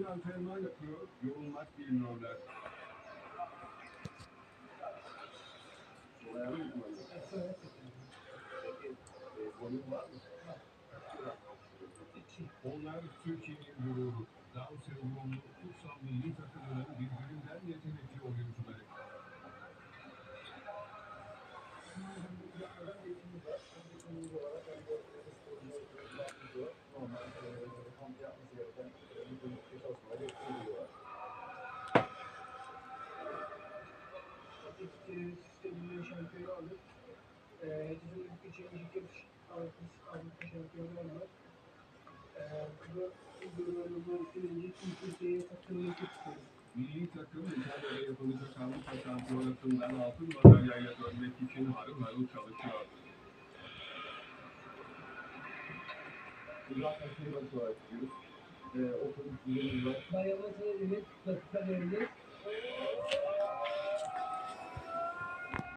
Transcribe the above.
düzenli antrenman yapıyor. Yorulmak bilmiyorlar. Onlar Türkiye'nin gururu. Down sendromlu futsal milli takımının sisteminde şampiyonu aldık. Ee, Herkesin ilk geçen yarış Avrupa şampiyonlar var. Ee, bu bu birinci Türkiye'ye katılmak istiyoruz. Milli takım İtalya'da yapılacak Avrupa Şampiyonası'ndan altın madalyayla dönmek için harıl harıl çalışıyor. Zaten şey olarak gidiyoruz. Ee, var. Dayanması evet dakika vereceğiz.